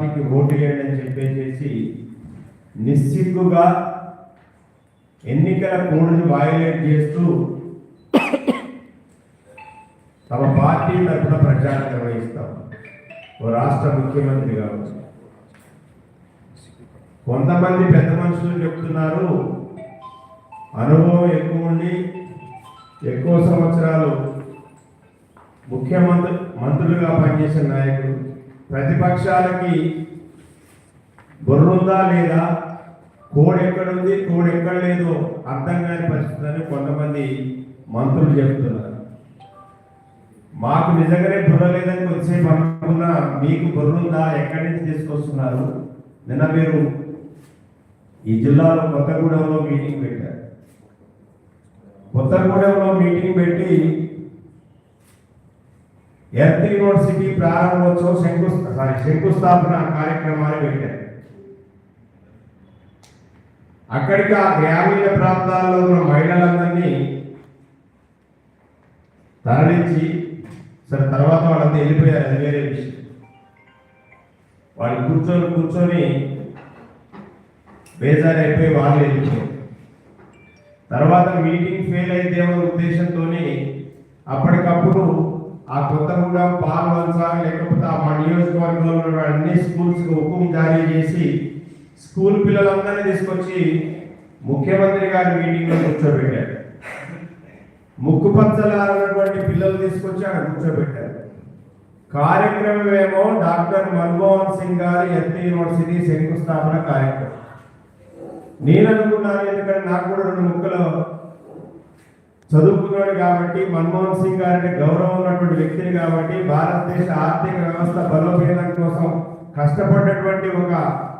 పార్టీకి ఓటు వేయండి అని చెప్పేసి నిస్సిగ్గుగా ఎన్నికల కోడ్ని వయలేట్ చేస్తూ తమ పార్టీ తరఫున ప్రచారం నిర్వహిస్తాం. ఓ రాష్ట్ర ముఖ్యమంత్రి కావచ్చు కొంతమంది పెద్ద మనుషులు చెప్తున్నారు అనుభవం ఎక్కువ ఉండి ఎక్కువ సంవత్సరాలు ముఖ్యమంత్రి మంత్రులుగా పనిచేసిన నాయకుడు ప్రతిపక్షాలకి బుర్రుందా లేదా? కోడ్ ఎక్కడుంది కోడ్ ఎక్కడ లేదో అర్థం కాని పరిస్థితి అని కొంతమంది మంత్రులు చెప్తున్నారు. మాకు నిజంగానే బుర్ర లేదని వచ్చే అనుకున్నా మీకు బుర్రుందా? ఎక్కడి నుంచి తీసుకొస్తున్నారు? నిన్న మీరు ఈ జిల్లాలో కొత్తగూడెంలో మీటింగ్ పెట్టారు. కొత్తగూడెంలో మీటింగ్ పెట్టి ఎర్త్ యూనివర్సిటీ ప్రారంభోత్సవం శంకు సారీ శంకుస్థాపన కార్యక్రమాన్ని పెట్టారు. అక్కడికి ఆ గ్రామీణ ప్రాంతాల్లో ఉన్న మహిళలందరినీ తరలించి సరే తర్వాత వాళ్ళంతా వెళ్ళిపోయారు అది వేరే విషయం. వాళ్ళు కూర్చొని కూర్చొని బేజారు అయిపోయి వాళ్ళు వెళ్ళిపోయారు. తర్వాత మీటింగ్ ఫెయిల్ అయితే ఉద్దేశంతో అప్పటికప్పుడు ఆ కూడా పాల్వలస లేకపోతే ఆ మా నియోజకవర్గంలో ఉన్న అన్ని స్కూల్స్ హుకుం జారీ చేసి స్కూల్ పిల్లలందరినీ తీసుకొచ్చి ముఖ్యమంత్రి గారి మీటింగ్లో కూర్చోబెట్టారు. ముక్కు పచ్చలారన్నటువంటి పిల్లలు తీసుకొచ్చి అక్కడ కూర్చోబెట్టారు. కార్యక్రమం ఏమో డాక్టర్ మన్మోహన్ సింగ్ గారి ఎర్త్ యూనివర్సిటీ శంకుస్థాపన కార్యక్రమం. నేను అనుకున్నాను ఎందుకంటే నాకు కూడా రెండు ముక్కలు చదువుకున్నాడు కాబట్టి మన్మోహన్ సింగ్ గారు గౌరవం ఉన్నటువంటి వ్యక్తిని కాబట్టి భారతదేశ ఆర్థిక వ్యవస్థ బలోపేతం కోసం కష్టపడ్డటువంటి ఒక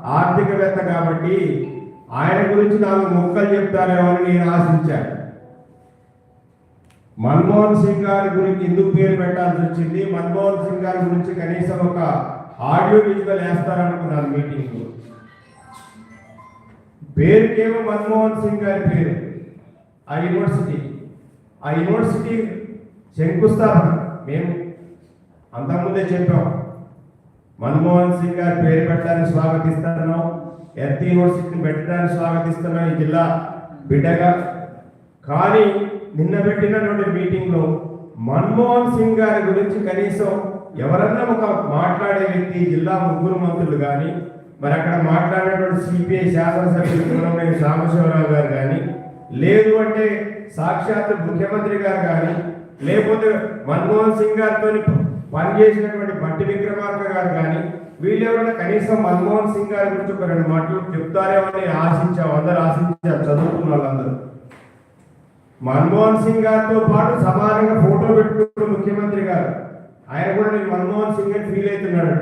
ఆర్థికవేత్త కాబట్టి ఆయన గురించి నాలుగు మొక్కలు చెప్తారేమో అని నేను ఆశించాను. మన్మోహన్ సింగ్ గారి గురించి ఎందుకు పేరు పెట్టాల్సి వచ్చింది? మన్మోహన్ సింగ్ గారి గురించి కనీసం ఒక ఆడియో విజువల్ వేస్తారనుకున్నాను మీటింగ్లో. పేరుకేమో మన్మోహన్ సింగ్ గారి పేరు. ఆ యూనివర్సిటీ. ఆ యూనివర్సిటీ శంకుస్థాపన మేము అంతకుముందే చెప్పాం. మన్మోహన్ సింగ్ గారి పేరు పెట్టడానికి స్వాగతిస్తున్నాం. ఎర్త్ యూనివర్సిటీని పెట్టడానికి స్వాగతిస్తున్నాం ఈ జిల్లా బిడ్డగా. కానీ నిన్న పెట్టినటువంటి మీటింగ్లో మన్మోహన్ సింగ్ గారి గురించి కనీసం ఎవరన్నా ఒక మాట్లాడే వ్యక్తి జిల్లా ముగ్గురు మంత్రులు కానీ మరి అక్కడ మాట్లాడినటువంటి సిపిఐ శాసనసభ్యులు కుమ్మరేని సాంబశివరావు గారు కానీ లేదు అంటే సాక్షాత్ ముఖ్యమంత్రి గారు కానీ లేకపోతే మన్మోహన్ సింగ్ గారితో పనిచేసినటువంటి బట్టి విక్రమార్క గారు కానీ వీళ్ళెవరైనా కనీసం మన్మోహన్ సింగ్ గారి గురించి ఒక రెండు మాటలు చెప్తారేమని ఆశించావు అందరు ఆశించారు చదువుకున్న వాళ్ళందరూ. మన్మోహన్ సింగ్ గారితో పాటు సమానంగా ఫోటో పెట్టుకున్న ముఖ్యమంత్రి గారు ఆయన కూడా నేను మన్మోహన్ సింగ్ అని ఫీల్ అవుతున్నాడు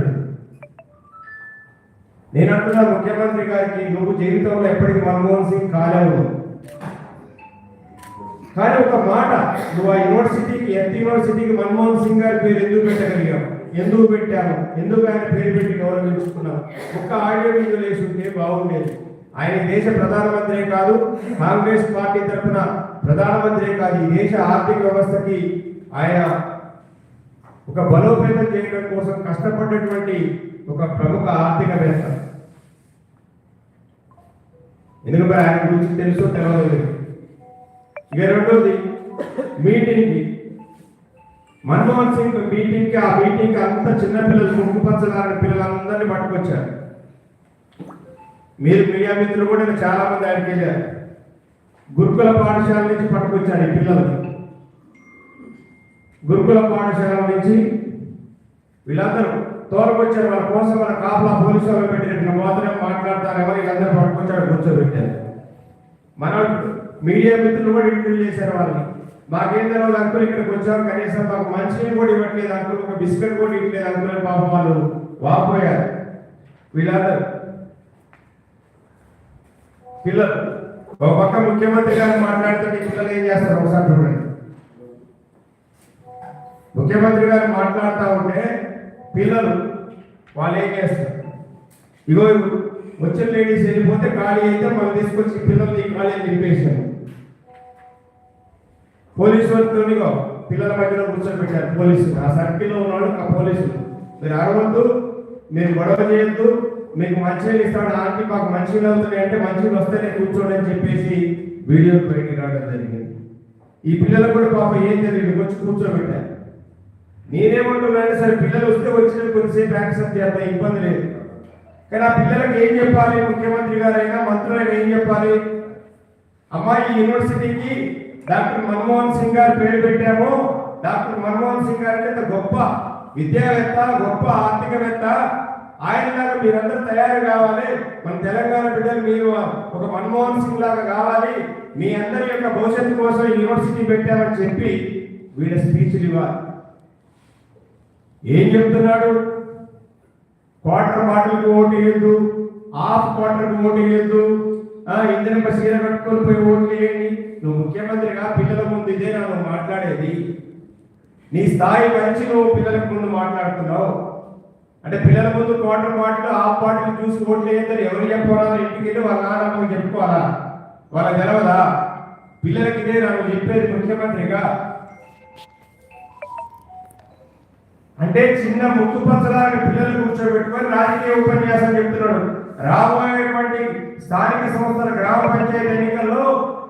నేను అంటున్నా ముఖ్యమంత్రి గారికి నువ్వు జీవితంలో ఎప్పటికీ మన్మోహన్ సింగ్ కాలేవు. కానీ ఒక మాట నువ్వు ఆ యూనివర్సిటీకి ఎంత యూనివర్సిటీకి మన్మోహన్ సింగ్ గారి పేరు ఎందుకు పెట్టగలిగావు? ఎందుకు పెట్టాను ఎందుకు ఆయన పేరు పెట్టి గౌరవించుకున్నావు? ఒక్క ఆడియో వీడియో ఉంటే బాగుండేది. ఆయన దేశ ప్రధానమంత్రి కాదు కాంగ్రెస్ పార్టీ తరఫున ప్రధానమంత్రి కాదు ఈ దేశ ఆర్థిక వ్యవస్థకి ఆయన ఒక బలోపేతం చేయడం కోసం కష్టపడ్డటువంటి ఒక ప్రముఖ ఆర్థికవేత్త. ఎందుకంటే ఆయన గురించి తెలుసు తెలియదు ఇక రెండోది మీటింగ్కి మన్మోహన్ సింగ్ మీటింగ్కి ఆ మీటింగ్కి అంత చిన్నపిల్లలు ముక్కు పచ్చదారిన పిల్లలందరినీ పట్టుకొచ్చారు. మీరు మీడియా మిత్రులు కూడా నేను చాలా మంది ఆయనకి వెళ్ళారు. గురుకుల పాఠశాల నుంచి పట్టుకొచ్చారు ఈ పిల్లల్ని. గురుకుల పాఠశాల నుంచి వీళ్ళందరూ తోలుకొచ్చారు వాళ్ళ కోసం వాళ్ళ కాపలా పోలీసు వాళ్ళు పెట్టినట్టు మాత్రమే మాట్లాడతారేమో వీళ్ళందరూ పట్టుకొచ్చారు కూర్చోబెట్టారు. మన మీడియా మిత్రులు కూడా ఇంటర్వ్యూ చేశారు వాళ్ళని. మాకేం తెలియదు అంకులు ఇక్కడికి వచ్చాం కనీసం మాకు మంచినీళ్ళు కూడా ఇవ్వట్లేదు అంకులు ఒక బిస్కెట్ కూడా ఇవ్వలేదు అంకులు అని పాపం వాళ్ళు వాపోయారు. వీళ్ళందరూ. పిల్లలు. ఒక పక్క ముఖ్యమంత్రి గారు మాట్లాడుతుంటే పిల్లలు ఏం చేస్తారు? ఒకసారి చూడండి. ముఖ్యమంత్రి గారు మాట్లాడుతూ ఉంటే పిల్లలు వాళ్ళు ఏం చేస్తారు? ఇగో వచ్చిన లేడీస్ వెళ్ళిపోతే ఖాళీ అయితే మనం తీసుకొచ్చి పిల్లల్ని ఈ ఖాళీ నింపేసాము పోలీసు వాళ్ళతో పిల్లల మధ్యలో కూర్చోబెట్టారు పెట్టారు పోలీసులు. ఆ సర్కిల్లో ఉన్నాడు ఆ పోలీసులు. మీరు అడగద్దు మీరు గొడవ చేయొద్దు మీకు మంచినీళ్ళు ఇస్తాడు ఆంటీ మాకు మంచినీళ్ళు అవుతున్నాయి అంటే మంచినీళ్ళు వస్తేనే కూర్చోండి అని చెప్పేసి వీడియో బయటికి రావడం జరిగింది. ఈ పిల్లలకు కూడా పాప ఏం తెలియదు వచ్చి కూర్చోబెట్టారు. నేనేమంటున్నాను సరే పిల్లలు వస్తే వచ్చిన కొద్దిసేపు యాక్సెప్ట్ చేస్తా ఇబ్బంది లేదు. కానీ ఆ పిల్లలకు ఏం చెప్పాలి? ముఖ్యమంత్రి గారైనా మంత్రులైనా ఏం చెప్పాలి? అమ్మాయి యూనివర్సిటీకి డాక్టర్ మన్మోహన్ సింగ్ గారు పేరు పెట్టాము. డాక్టర్ మన్మోహన్ సింగ్ గారు అంటే గొప్ప విద్యావేత్త గొప్ప ఆర్థికవేత్త. ఆయనలాగా మీరందరూ తయారు కావాలి. మన తెలంగాణ బిడ్డలు మీరు ఒక మన్మోహన్ సింగ్ లాగా కావాలి. మీ అందరి యొక్క భవిష్యత్తు కోసం యూనివర్సిటీ పెట్టామని చెప్పి వీళ్ళ స్పీచ్లు ఇవ్వాలి. ఏం చెప్తున్నాడు? క్వార్టర్ బాటిల్కి ఓటు వేయద్దు. హాఫ్ క్వార్టర్కి ఓటు వేయద్దు. ఇంజనమ్మ సీర కట్టుకొని పోయి ఓట్లు వేయండి. నువ్వు ముఖ్యమంత్రిగా పిల్లల ముందు ఇదే నన్ను మాట్లాడేది. నీ స్థాయి మంచి నువ్వు పిల్లలకు ముందు మాట్లాడుతున్నావు. అంటే పిల్లల ముందు క్వార్టర్ బాటిల్ హాఫ్ బాటిల్ చూసి ఓట్లు వేయద్దని ఎవరు చెప్పాలా? ఇంటికి వెళ్ళి వాళ్ళ నాన్నమ్మ చెప్పుకోవాలా? వాళ్ళ తెలవదా పిల్లలకి ఇదే నాకు చెప్పేది ముఖ్యమంత్రిగా. అంటే చిన్న ముక్కు పచ్చలాగా పిల్లలు కూర్చోబెట్టుకొని రాజకీయ ఉపన్యాసం చెప్తున్నాడు. రాబోయేటువంటి స్థానిక సంస్థల గ్రామ పంచాయతీ ఎన్నికల్లో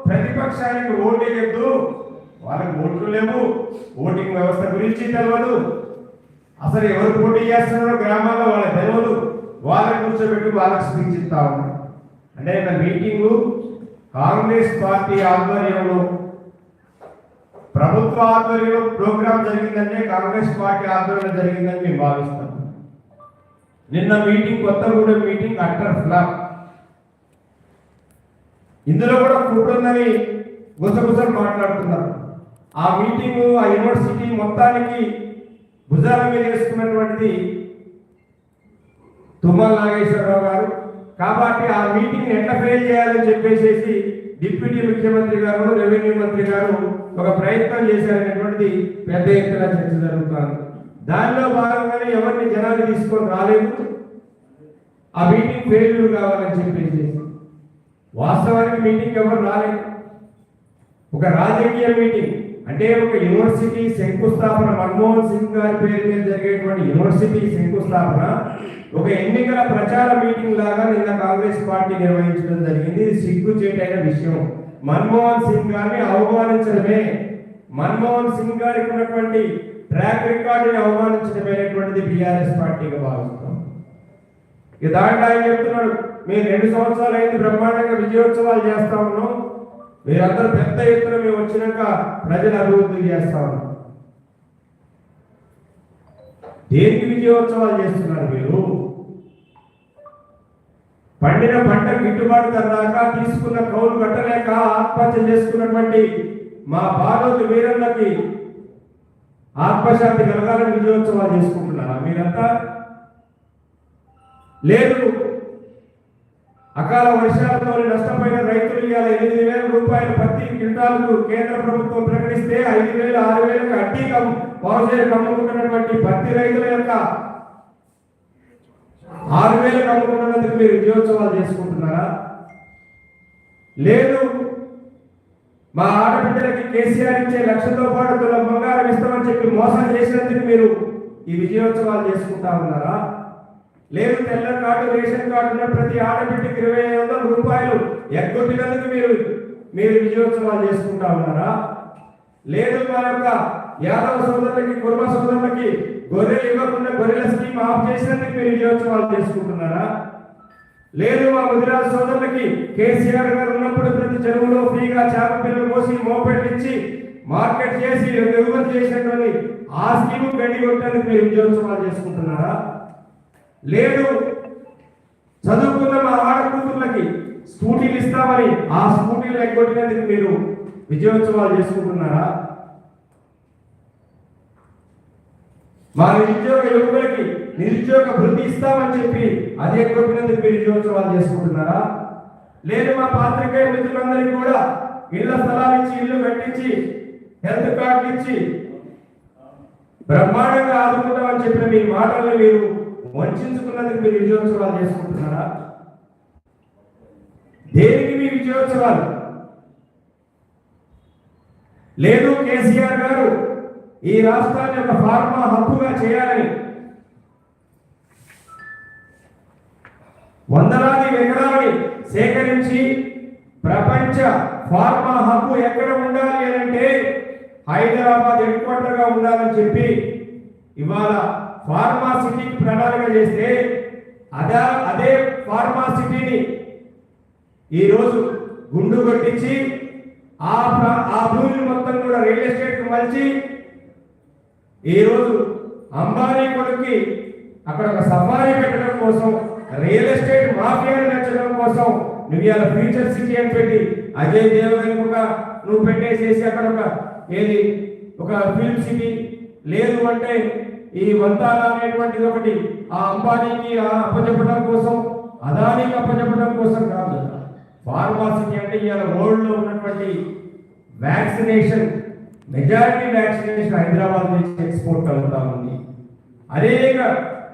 ప్రతిపక్షానికి ఓటు వేయద్దు వాళ్ళకి ఓట్లు లేవు. ఓటింగ్ వ్యవస్థ గురించి తెలియదు అసలు ఎవరు పోటీ చేస్తున్నారో గ్రామాల్లో వాళ్ళకి తెలియదు వాళ్ళని కూర్చోబెట్టి వాళ్ళకి స్పీచ్ ఇస్తా ఉన్నారు అంటే మీటింగు కాంగ్రెస్ పార్టీ ఆధ్వర్యంలో ప్రభుత్వ ఆధ్వర్యంలో ప్రోగ్రాం జరిగిందంటే కాంగ్రెస్ పార్టీ ఆధ్వర్యంలో జరిగిందని మేము భావిస్తాం నిన్న meeting Kothagudem meeting utter flop. ఇందులో కూడా ఫుడ్ ఉందని గుసగుసలు మాట్లాడుతున్నారు. ఆ మీటింగ్ ఆ యూనివర్సిటీ మొత్తానికి భుజాల మీద వేసుకున్నటువంటిది తుమ్మల నాగేశ్వరరావు గారు. కాబట్టి ఆ మీటింగ్ ఎట్లా ఫెయిల్ చేయాలని చెప్పేసేసి డిప్యూటీ ముఖ్యమంత్రి గారు రెవెన్యూ మంత్రి గారు ఒక ప్రయత్నం చేశారనేటువంటిది పెద్ద ఎత్తున చర్చ జరుగుతుంది. దానిలో భాగంగానే ఎవరిని జనాన్ని తీసుకొని రాలేదు. ఆ మీటింగ్ ఫెయిల్యూర్ కావాలని చెప్పేసి వాస్తవానికి మీటింగ్ ఎవరు రాలేదు. ఒక రాజకీయ మీటింగ్. అంటే ఒక యూనివర్సిటీ శంకుస్థాపన మన్మోహన్ సింగ్ గారి పేరు మీద జరిగేటువంటి యూనివర్సిటీ శంకుస్థాపన ఒక ఎన్నికల ప్రచార మీటింగ్ లాగా నిన్న కాంగ్రెస్ పార్టీ నిర్వహించడం జరిగింది. ఇది సిగ్గుచేటైన విషయం. మన్మోహన్ సింగ్ గారిని అవమానించడమే మన్మోహన్ సింగ్ గారికి ఉన్నటువంటి ట్రాక్ రికార్డుని అవమానించడమైనటువంటిది బీఆర్ఎస్ పార్టీగా భావిస్తాం ఇక దాంట్లో ఆయన చెప్తున్నాడు మేము రెండు సంవత్సరాలు అయింది బ్రహ్మాండంగా విజయోత్సవాలు చేస్తా ఉన్నాం. మీరందరూ పెద్ద ఎత్తున మేము వచ్చినాక ప్రజలు అభివృద్ధి చేస్తాం దేనికి విజయోత్సవాలు చేస్తున్నారు మీరు? పండిన పంట గిట్టుబాటు ధరలాక తీసుకున్న కౌలు కట్టలేక ఆత్మహత్య చేసుకున్నటువంటి మా బాలోతు వీరన్నకి ఆత్మశాంతి కలగాలని విజయోత్సవాలు చేసుకుంటున్నారా మీరంతా? లేదు అకాల వర్షాలతో నష్టపోయిన రైతులు ఇవాళ ఎనిమిది వేల రూపాయలు పత్తి క్వింటాలకు కేంద్ర ప్రభుత్వం ప్రకటిస్తే ఐదు వేలు ఆరు వేలకు అడ్డీ కమ్ పావుసేలకు అమ్ముకుంటున్నటువంటి పత్తి రైతుల యొక్క ఆరు వేలు కమ్ముకున్నందుకు మీరు విజయోత్సవాలు చేసుకుంటున్నారా? లేదు. మా ఆడబిడ్డలకి కేసీఆర్ ఇచ్చే లక్షతో పాటు తులం బంగారం ఇస్తామని చెప్పి మోసం చేసినందుకు మీరు ఈ విజయోత్సవాలు చేసుకుంటా ఉన్నారా? లేదు తెల్ల కార్డు రేషన్ కార్డు ఉన్న ప్రతి ఆడబిడ్డకి ఇరవై ఐదు వందల రూపాయలు ఎగ్గొట్టినందుకు మీరు మీరు విజయోత్సవాలు చేసుకుంటా ఉన్నారా? లేదు మా యొక్క యాదవ సోదరులకి కుర్మ సోదరులకి గొర్రెలు ఇవ్వకుండా గొర్రెల స్కీమ్ ఆఫ్ చేసినందుకు మీరు విజయోత్సవాలు చేసుకుంటున్నారా? లేదు మా గుజరాత్ సోదరులకి కేసీఆర్ గారు ఉన్నప్పుడు ప్రతి చెరువులో ఫ్రీగా చేప పిల్లలు పోసి మోపెట్లు ఇచ్చి మార్కెట్ చేసి ఎగుమతి చేసినటువంటి ఆ స్కీమ్ గడ్డి కొట్టడానికి మీరు విజయోత్సవాలు చేసుకుంటున్నారా? లేదు చదువుకున్న మా ఆడ కూతుర్లకి స్కూటీలు ఇస్తామని ఆ స్కూటీలు ఎగ్గొట్టినందుకు మీరు విజయోత్సవాలు చేసుకుంటున్నారా? మా నిరుద్యోగ యువకులకి నిరుద్యోగ వృత్తి ఇస్తామని చెప్పి అది ఎగ్గొట్టినందుకు మీరు విజయోత్సవాలు చేసుకుంటున్నారా? లేదు మా పాత్రికేయ మిత్రులందరికీ కూడా ఇళ్ళ స్థలాలు ఇచ్చి ఇల్లు కట్టించి హెల్త్ కార్డు ఇచ్చి బ్రహ్మాండంగా ఆదుకుంటామని చెప్పిన మీ మాటల్ని మీరు వంచుకున్నందుకు మీరు విజయోత్సవాలు చేసుకుంటున్నారా? దేనికి మీ విజయోత్సవాలు? లేదు కేసీఆర్ గారు ఈ రాష్ట్రాన్ని ఒక ఫార్మా హక్కుగా చేయాలని. వందలాది ఎకరాలని సేకరించి ప్రపంచ ఫార్మా హక్కు ఎక్కడ ఉండాలి అని అంటే హైదరాబాద్ హెడ్ క్వార్టర్గా ఉండాలని చెప్పి ఇవాళ ఫార్మా సిటీకి ప్రణాళిక చేస్తే అదే అదే ఫార్మా సిటీని ఈరోజు గుండు కొట్టించి ఆ ఆ భూమిని మొత్తం కూడా రియల్ ఎస్టేట్ మలిచి ఈరోజు అంబానీ కొడుక్కి అక్కడ ఒక సఫారీ పెట్టడం కోసం రియల్ ఎస్టేట్ మాఫియాను నచ్చడం కోసం నువ్వు ఇవాళ ఫ్యూచర్ సిటీ అని పెట్టి అజయ్ దేవగన్ కూడా నువ్వు పెట్టేసేసి అక్కడ ఒక ఏది ఒక ఫిల్మ్ సిటీ లేదు అంటే ఈ వంతాల అనేటువంటిది ఒకటి. ఆ అంబానీకి ఆ అప్పచెప్పడం కోసం అదానికి అప్పచెప్పడం కోసం కాదు ఫార్మాసిటీ అంటే ఇవాళ వరల్డ్లో ఉన్నటువంటి వ్యాక్సినేషన్ మెజారిటీ వ్యాక్సినేషన్ హైదరాబాద్ నుంచి ఎక్స్పోర్ట్ అవుతా ఉంది. అనేక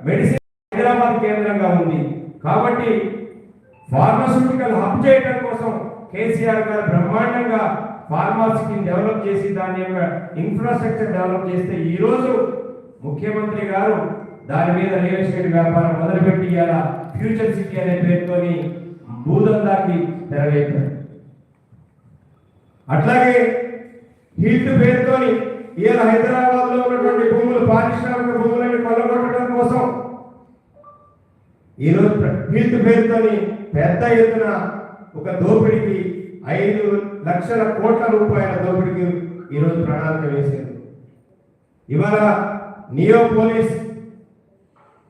మెడిసిన్ హైదరాబాద్ కేంద్రంగా ఉంది. కాబట్టి ఫార్మాస్యూటికల్ హబ్ చేయడం కోసం కేసీఆర్ గారు బ్రహ్మాండంగా ఫార్మాసిటీని డెవలప్ చేసి దాని యొక్క ఇన్ఫ్రాస్ట్రక్చర్ డెవలప్ చేస్తే ఈరోజు ముఖ్యమంత్రి గారు దాని మీద రియల్ ఎస్టేట్ వ్యాపారం మొదలుపెట్టి ఇలా ఫ్యూచర్ సిటీ అనే పేరుతోని భూదందాకి తెరవేశారు అట్లాగే హీట్ పేరుతోని ఇలా హైదరాబాద్లో ఉన్నటువంటి భూములు పారిశ్రామిక భూములను కొల్లగొట్టడం కోసం ఈరోజు హీట్ పేరుతోని పెద్ద ఎత్తున ఒక దోపిడికి ఐదు లక్షల కోట్ల రూపాయల దోపిడికి ఈరోజు ప్రణాళిక వేసింది ఇవాళ నియో పోలీస్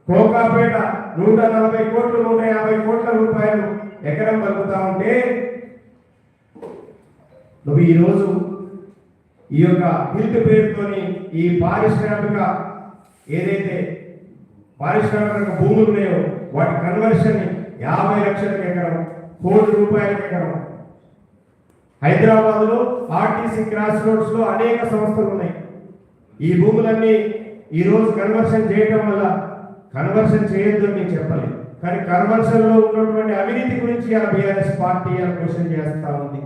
కోకాపేట నూట నలభై కోట్లు నూట యాభై కోట్ల రూపాయలు ఎకరం పలుకుతా ఉంటే నువ్వు ఈరోజు ఈ యొక్క హిల్ట్ పేరుతోని ఈ పారిశ్రామిక ఏదైతే పారిశ్రామిక భూములు ఉన్నాయో వాటి కన్వర్షన్ యాభై లక్షలకు ఎకరం కోటి రూపాయలకు ఎకరం. హైదరాబాద్లో ఆర్టీసీ క్రాస్ రోడ్స్లో అనేక సంస్థలు ఉన్నాయి. ఈ భూములన్నీ ఈరోజు కన్వర్షన్ చేయడం వల్ల కన్వర్షన్ చేయొద్దు నేను చెప్పలేదు. కానీ కన్వర్షన్లో ఉన్నటువంటి అవినీతి గురించి ఆ బీఆర్ఎస్ పార్టీ క్వశ్చన్ చేస్తా ఉంది.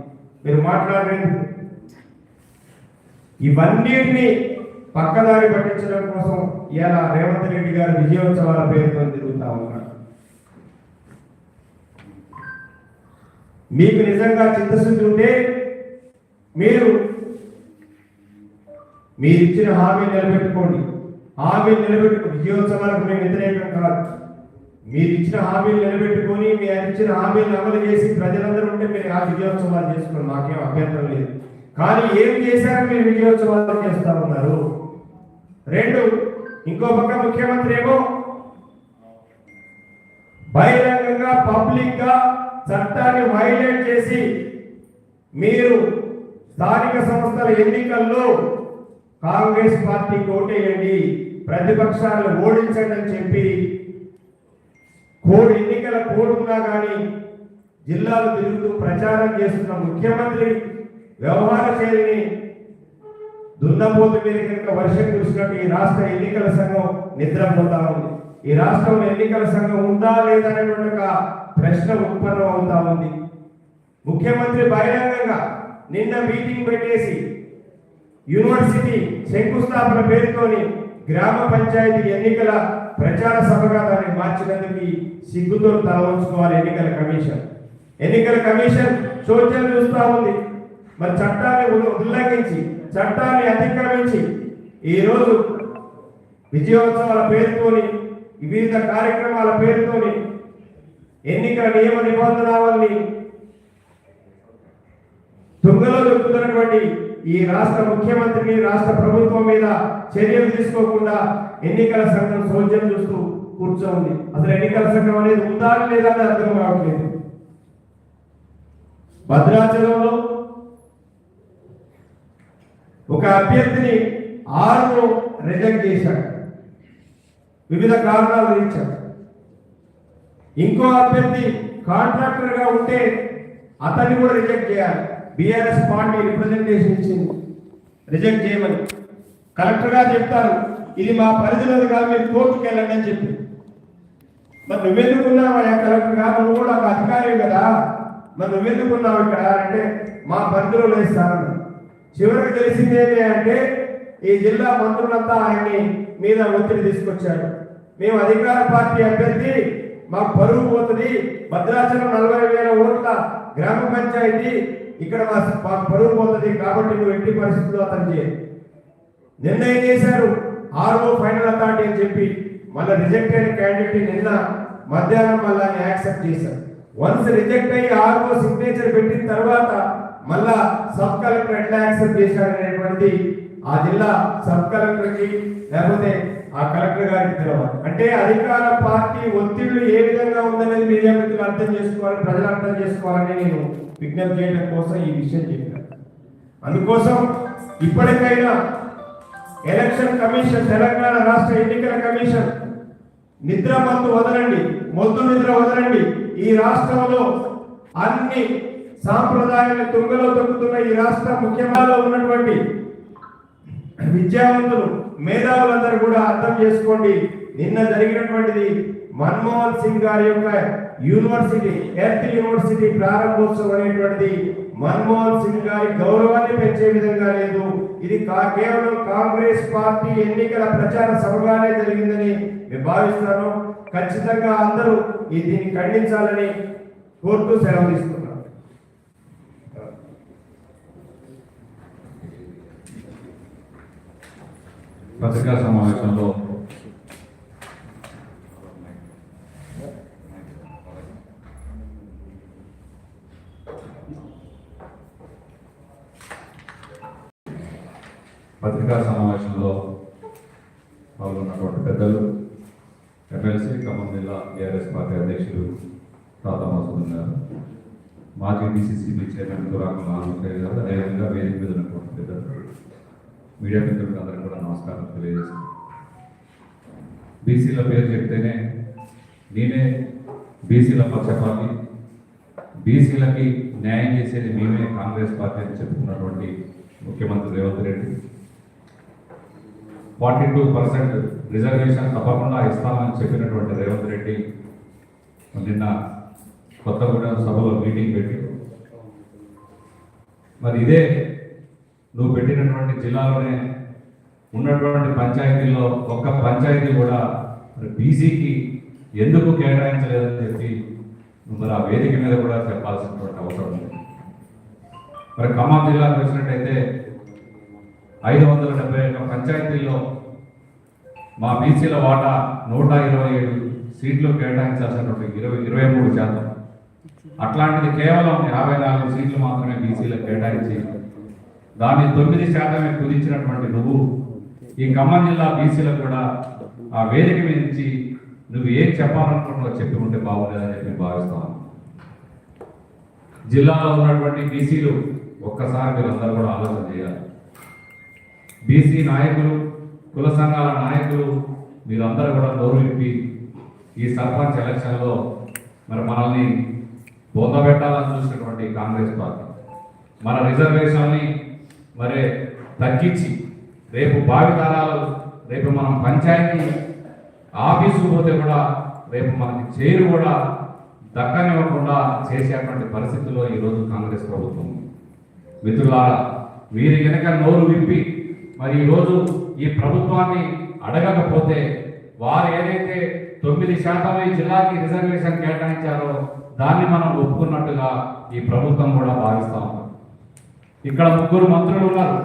మీరు మాట్లాడలేదు ఇవన్నిటిని పక్కదారి పట్టించడం కోసం ఇలా రేవంత్ రెడ్డి గారు విజయోత్సవాల పేరుతో తిరుగుతా ఉన్నారు. మీకు నిజంగా చిత్తశుద్ధి ఉంటే మీరు మీరు ఇచ్చిన హామీ నిలబెట్టుకోండి. హామీ నిలబెట్టుకు విజయోత్సవాలకు మేము వ్యతిరేకం కాదు. మీరు ఇచ్చిన హామీలు నిలబెట్టుకొని మీరు ఇచ్చిన హామీలు అమలు చేసి ప్రజలందరూ ఉంటే మీరు ఆ విజయోత్సవాలు చేసుకోండి మాకేం అభ్యంతరం లేదు. కానీ ఏం చేశారో మీరు విజయోత్సవాలు చేస్తా ఉన్నారు. రెండు ఇంకో పక్క ముఖ్యమంత్రి ఏమో బహిరంగంగా పబ్లిక్గా చట్టాన్ని వైలేట్ చేసి మీరు స్థానిక సంస్థల ఎన్నికల్లో కాంగ్రెస్ పార్టీకి ఓటేయండి ప్రతిపక్షాలను ఓడించండి అని చెప్పి కోడ్ ఎన్నికల కోడ్ ఉన్నా కానీ జిల్లాలు తిరుగుతూ ప్రచారం చేస్తున్న ముఖ్యమంత్రి వ్యవహార శైలిని దున్నపోతు మీద కనుక వర్షం చూసినట్టు ఈ రాష్ట్ర ఎన్నికల సంఘం నిద్రపోతా ఉంది. ఈ రాష్ట్రంలో ఎన్నికల సంఘం ఉందా లేదనేటువంటి ఒక ప్రశ్న ఉత్పన్నం అవుతా ఉంది. ముఖ్యమంత్రి బహిరంగంగా నిన్న మీటింగ్ పెట్టేసి యూనివర్సిటీ శంకుస్థాపన పేరుతోని గ్రామ పంచాయతీ ఎన్నికల ప్రచార సభగా దాన్ని మార్చినందుకు సిగ్గుతో తలవంచుకోవాలి ఎన్నికల కమిషన్. ఎన్నికల కమిషన్ చోద్యం చూస్తూ ఉంది. మరి చట్టాన్ని ఉల్లంఘించి చట్టాన్ని అతిక్రమించి ఈరోజు విజయోత్సవాల పేరుతోని వివిధ కార్యక్రమాల పేరుతోని ఎన్నికల నియమ నిబంధనల్ని తుంగలో దొరుకుతున్నటువంటి ఈ రాష్ట్ర ముఖ్యమంత్రిని రాష్ట్ర ప్రభుత్వం మీద చర్యలు తీసుకోకుండా ఎన్నికల సంఘం సోద్యం చూస్తూ కూర్చోంది. అసలు ఎన్నికల సంఘం అనేది ఉందా లేదా అని అర్థం కావట్లేదు. భద్రాచలంలో ఒక అభ్యర్థిని ఆరు రిజెక్ట్ చేశాడు. వివిధ కారణాలు ఇచ్చాడు. ఇంకో అభ్యర్థి కాంట్రాక్టర్గా ఉంటే అతన్ని కూడా రిజెక్ట్ చేయాలి. బీఆర్ఎస్ పార్టీ రిప్రజెంటేషన్ ఇచ్చింది. రిజెక్ట్ చేయమని. కలెక్టర్ గారు చెప్తారు ఇది మా పరిధిలో కాదు మీరు కోర్టుకు వెళ్ళండి అని చెప్పి మరి నువ్వెందుకున్నావు? కలెక్టర్ గారు నువ్వు కూడా ఒక అధికారి కదా. మరి నువ్వెందుకున్నావు ఇక్కడ? అంటే మా పరిధిలో లేదు సార్ చివరికి తెలిసింది ఏంటి అంటే ఈ జిల్లా మంత్రులంతా ఆయన్ని మీద ఒత్తిడి తీసుకొచ్చారు. మేము అధికార పార్టీ అభ్యర్థి మాకు పరువు పోతుంది. భద్రాచలం నలభై వేల ఓట్ల గ్రామ పంచాయతీ ఇక్కడ మా పరువు పోతుంది కాబట్టి నువ్వు ఎట్టి పరిస్థితుల్లో అతను చేయ. నిర్ణయం చేశారు? ఆర్ఓ ఫైనల్ అథారిటీ అని చెప్పి మళ్ళీ రిజెక్ట్ అయిన క్యాండిడేట్ నిన్న మధ్యాహ్నం మళ్ళీ యాక్సెప్ట్ చేశారు. వన్స్ రిజెక్ట్ అయ్యి ఆర్ఓ సిగ్నేచర్ పెట్టిన తర్వాత మళ్ళా సబ్ కలెక్టర్ ఎట్లా యాక్సెప్ట్ చేశారు అనేటువంటిది ఆ జిల్లా సబ్ కలెక్టర్కి లేకపోతే ఆ కలెక్టర్ గారికి తెలవాలి. అంటే అధికార పార్టీ ఒత్తిళ్ళు ఏ విధంగా ఉందనేది మీడియా మిత్రులు అర్థం చేసుకోవాలి ప్రజలు అర్థం చేసుకోవాలని నేను విజ్ఞప్తి చేయడం కోసం ఈ విషయం చెప్పాను. అందుకోసం ఇప్పటికైనా ఎలక్షన్ కమిషన్ తెలంగాణ రాష్ట్ర ఎన్నికల కమిషన్ నిద్ర మందు వదలండి మొద్దు నిద్ర వదలండి. ఈ రాష్ట్రంలో అన్ని సాంప్రదాయాల తుంగలో తొక్కుతున్న ఈ రాష్ట్ర ముఖ్యంగా ఉన్నటువంటి విద్యావంతులు మేధావులందరూ కూడా అర్థం చేసుకోండి. నిన్న జరిగినటువంటిది మన్మోహన్ సింగ్ గారి యొక్క యూనివర్సిటీ ఎర్త్ యూనివర్సిటీ ప్రారంభోత్సవం అనేటువంటిది మన్మోహన్ సింగ్ గారి గౌరవాన్ని పెంచే విధంగా లేదు. ఇది కేవలం కాంగ్రెస్ పార్టీ ఎన్నికల ప్రచార సభగానే జరిగిందని మేము భావిస్తాను ఖచ్చితంగా అందరూ ఈ దీన్ని ఖండించాలని కోరుతూ సెలవు తీసుకున్నాను పత్రికా సమావేశంలో పత్రికా సమావేశంలో పాల్గొన్నటువంటి పెద్దలు ఎమ్మెల్సీ ఖమ్మం జిల్లా టీఆర్ఎస్ పార్టీ అధ్యక్షులు తాతా మసూద్ గారు మాజీ డిసిసిబి చైర్మన్ దురాకుల నాగేశ్వర గారు అదేవిధంగా వేదిక మీద ఉన్నటువంటి పెద్దలు మీడియా మిత్రులకు అందరికీ కూడా నమస్కారం తెలియజేస్తాను బీసీల పేరు చెప్తేనే నేనే బీసీల పక్షపాతి. బీసీలకి న్యాయం చేసేది మేమే కాంగ్రెస్ పార్టీ అని చెప్పుకున్నటువంటి ముఖ్యమంత్రి Revanth Reddy. Forty two percent reservation తప్పకుండా ఇస్తామని చెప్పినటువంటి రేవంత్ రెడ్డి నిన్న కొత్తగూడెం సభలో మీటింగ్ పెట్టి మరి ఇదే నువ్వు పెట్టినటువంటి జిల్లాలోనే ఉన్నటువంటి పంచాయతీల్లో ఒక్క పంచాయతీ కూడా మరి బీసీకి ఎందుకు కేటాయించలేదని చెప్పి నువ్వు మరి ఆ వేదిక మీద కూడా చెప్పాల్సినటువంటి అవసరం ఉంది. మరి ఖమ్మం జిల్లాకు వచ్చినట్టయితే ఐదు వందల డెబ్బై ఒక్క పంచాయతీల్లో మా బీసీల వాటా నూట ఇరవై ఏడు సీట్లు కేటాయించాల్సినటువంటి ఇరవై ఇరవై మూడు శాతం. అట్లాంటిది కేవలం యాభై నాలుగు సీట్లు మాత్రమే బీసీలకు కేటాయించి దాన్ని తొమ్మిది శాతమే కుదించినటువంటి నువ్వు ఈ ఖమ్మం జిల్లా బీసీలకు కూడా ఆ వేదిక మీద నుంచి నువ్వు ఏం చెప్పాలనుకుంటున్నావు చెప్పి ఉంటే బాగుండేదని చెప్పి భావిస్తాను జిల్లాలో ఉన్నటువంటి బీసీలు ఒక్కసారి మీరందరూ కూడా ఆలోచన చేయాలి. బీసీ నాయకులు కుల సంఘాల నాయకులు మీరందరూ కూడా నోరు విప్పి ఈ సర్పంచ్ ఎలక్షన్లో మరి మనల్ని బోధపెట్టాలని చూసినటువంటి కాంగ్రెస్ పార్టీ. మన రిజర్వేషన్ని మరి తగ్గించి రేపు భావితరాలు రేపు మనం పంచాయతీ ఆఫీసు పోతే కూడా రేపు మనకి చేరు కూడా దక్కనివ్వకుండా చేసేటువంటి పరిస్థితుల్లో ఈరోజు కాంగ్రెస్ ప్రభుత్వం ఉంది. మిత్రులారా వీరి కనుక నోరు విప్పి మరి ఈరోజు ఈ ప్రభుత్వాన్ని అడగకపోతే వారు ఏదైతే తొమ్మిది శాతం ఈ జిల్లాకి రిజర్వేషన్ కేటాయించారో దాన్ని మనం ఒప్పుకున్నట్టుగా ఈ ప్రభుత్వం కూడా భావిస్తా ఉంది ఇక్కడ ముగ్గురు మంత్రులు ఉన్నారు.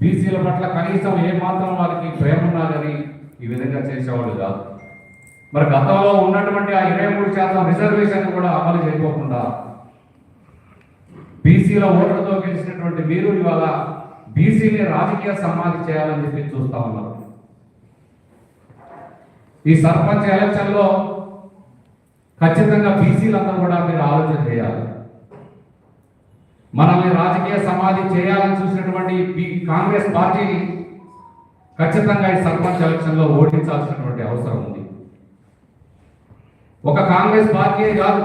బీసీల పట్ల కనీసం ఏ మాత్రం వారికి ప్రేమ ఉన్నారని ఈ విధంగా చేసేవాళ్ళు కాదు. మరి గతంలో ఉన్నటువంటి ఆ ఇరవై మూడు శాతం రిజర్వేషన్ కూడా అమలు చేయకోకుండా బీసీల ఓట్లతో గెలిచినటువంటి మీరు ఇవాళ బీసీని రాజకీయ సమాధి చేయాలని చెప్పి చూస్తా ఉన్నారు. ఈ సర్పంచ్ ఎలక్షన్లో ఖచ్చితంగా బీసీలంతా కూడా మీరు ఆలోచన చేయాలి. మనల్ని రాజకీయ సమాధి చేయాలని చూసినటువంటి ఈ కాంగ్రెస్ పార్టీని ఖచ్చితంగా ఈ సర్పంచ్ ఎలక్షన్లో ఓడించాల్సినటువంటి అవసరం ఉంది. ఒక కాంగ్రెస్ పార్టీ కాదు.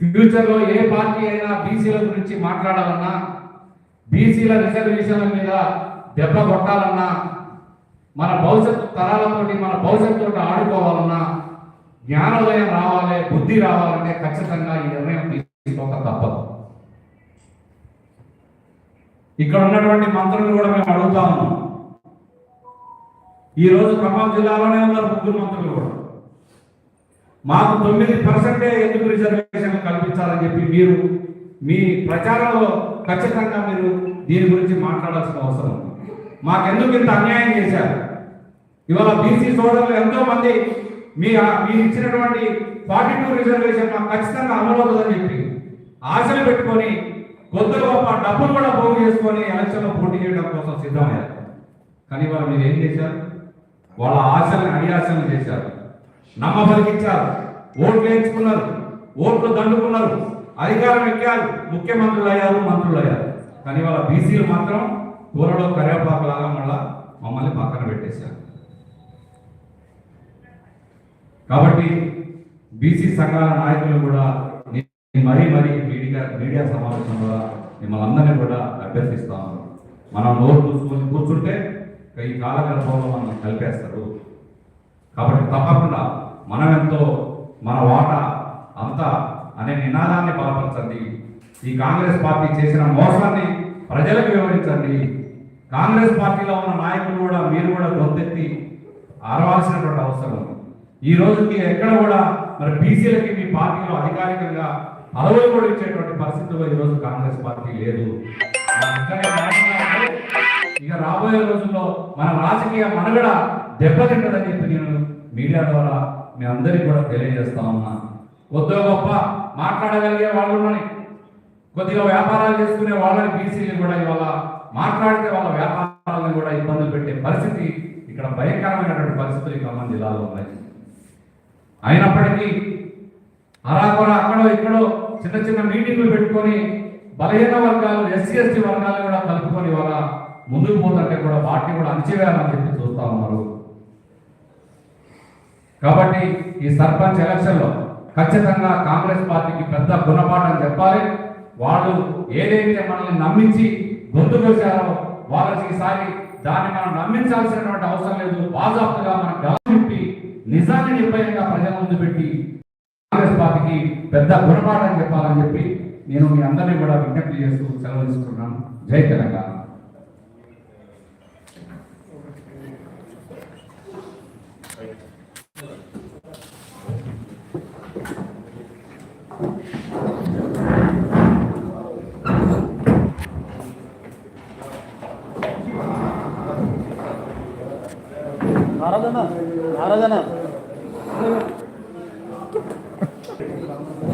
ఫ్యూచర్లో ఏ పార్టీ అయినా బీసీల గురించి మాట్లాడాలన్నా బీసీల రిజర్వేషన్ల మీద దెబ్బ కొట్టాలన్నా మన భవిష్యత్తు తరాలతోటి మన భవిష్యత్తుతో ఆడుకోవాలన్నా జ్ఞానోదయం రావాలి బుద్ధి రావాలంటే ఖచ్చితంగా ఈ నిర్ణయం తీసుకోక తప్పదు. ఇక్కడ ఉన్నటువంటి మంత్రులు కూడా మేము అడుగుతా ఉన్నాం. ఈరోజు ఖమ్మం జిల్లాలోనే ఉన్నారు ముగ్గురు మంత్రులు కూడా. మాకు తొమ్మిది పర్సెంటే ఎందుకు రిజర్వేషన్ కల్పించాలని చెప్పి మీరు మీ ప్రచారంలో ఖచ్చితంగా మీరు దీని గురించి మాట్లాడాల్సిన అవసరం ఉంది. మాకెందుకు ఇంత అన్యాయం చేశారు? ఇవాళ బీసీ సోదరులు ఎంతో మంది మీ మీరు ఇచ్చినటువంటి ఫార్టీ టూ రిజర్వేషన్ మాకు ఖచ్చితంగా అమలు అవుతుందని చెప్పి ఆశలు పెట్టుకొని కొద్ది గొప్ప డబ్బులు కూడా పోగు చేసుకొని ఎలక్షన్లో పోటీ చేయడం కోసం సిద్ధమయ్యారు. కానీ వాళ్ళు మీరు ఏం చేశారు? వాళ్ళ ఆశలను అడియాశలు చేశారు. నమ్మబలికిచ్చారు ఓట్లు వేయించుకున్నారు. ఓట్లు దండుకున్నారు. అధికారం ఎక్కారు. ముఖ్యమంత్రులు అయ్యారు మంత్రులు అయ్యారు. కానీ వాళ్ళ బీసీలు మాత్రం కూరలో కరివేపాకు మళ్ళా మమ్మల్ని పక్కన పెట్టేశారు. కాబట్టి బీసీ సంఘాల నాయకులు కూడా నేను మరీ మరీ మీడియా మీడియా సమావేశం ద్వారా మిమ్మల్ని అందరినీ కూడా అభ్యర్థిస్తాము మనం నోరు చూసుకొని కూర్చుంటే ఈ కాలగర్భంలో మనల్ని కలిపేస్తారు. కాబట్టి తప్పకుండా మనం ఎంతో మన వాటా అంతా అనే నినాదాన్ని బలపరచండి. ఈ కాంగ్రెస్ పార్టీ చేసిన మోసాన్ని ప్రజలకు వివరించండి. కాంగ్రెస్ పార్టీలో ఉన్న నాయకులు కూడా మీరు కూడా గొంతెత్తి అరవాల్సినటువంటి అవసరం ఉంది. ఈ రోజుకి ఎక్కడ కూడా మరి బీసీలకి మీ పార్టీలో అధికారికంగా అరవై కూడా ఇచ్చేటువంటి పరిస్థితుల్లో ఈ రోజు కాంగ్రెస్ పార్టీ లేదు. ఇక రాబోయే రోజుల్లో మన రాజకీయ మనుగడ దెబ్బతింటదని చెప్పి నేను మీడియా ద్వారా మీ అందరికీ కూడా తెలియజేస్తా ఉన్నా. కొద్దిగా గొప్ప మాట్లాడగలిగే వాళ్ళు కొద్దిగా వ్యాపారాలు చేసుకునే వాళ్ళని బీసీలు కూడా ఇవాళ మాట్లాడితే వాళ్ళ వ్యాపారాలను కూడా ఇబ్బందులు పెట్టే పరిస్థితి ఇక్కడ భయంకరమైనటువంటి పరిస్థితులు ఖమ్మం జిల్లాలో ఉన్నాయి. అయినప్పటికీ అరాకొర అక్కడో ఇక్కడో చిన్న చిన్న మీటింగ్లు పెట్టుకొని బలహీన వర్గాలు ఎస్సీ ఎస్టీ వర్గాలు కూడా కలుపుకొని ఇవాళ ముందుకు పోతుంటే కూడా వాటిని కూడా అణచివేయాలని చెప్పి చూస్తా ఉన్నారు. కాబట్టి ఈ సర్పంచ్ ఎలక్షన్లో ఖచ్చితంగా కాంగ్రెస్ పార్టీకి పెద్ద గుణపాఠం చెప్పాలి. వాళ్ళు ఏదైతే మనల్ని నమ్మించి గొంతు కోసారో వాళ్ళకి ఈసారి దాన్ని మనం నమ్మించాల్సినటువంటి అవసరం లేదు. బాజాప్తుగా మనం గమనింపి నిజాన్ని నిర్భయంగా ప్రజల ముందు పెట్టి కాంగ్రెస్ పార్టీకి పెద్ద గుణపాఠం చెప్పాలని చెప్పి నేను మీ అందరినీ కూడా విజ్ఞప్తి చేస్తూ సెలవు తీసుకుంటున్నాను. జై తెలంగాణ. నారాజన నారాజన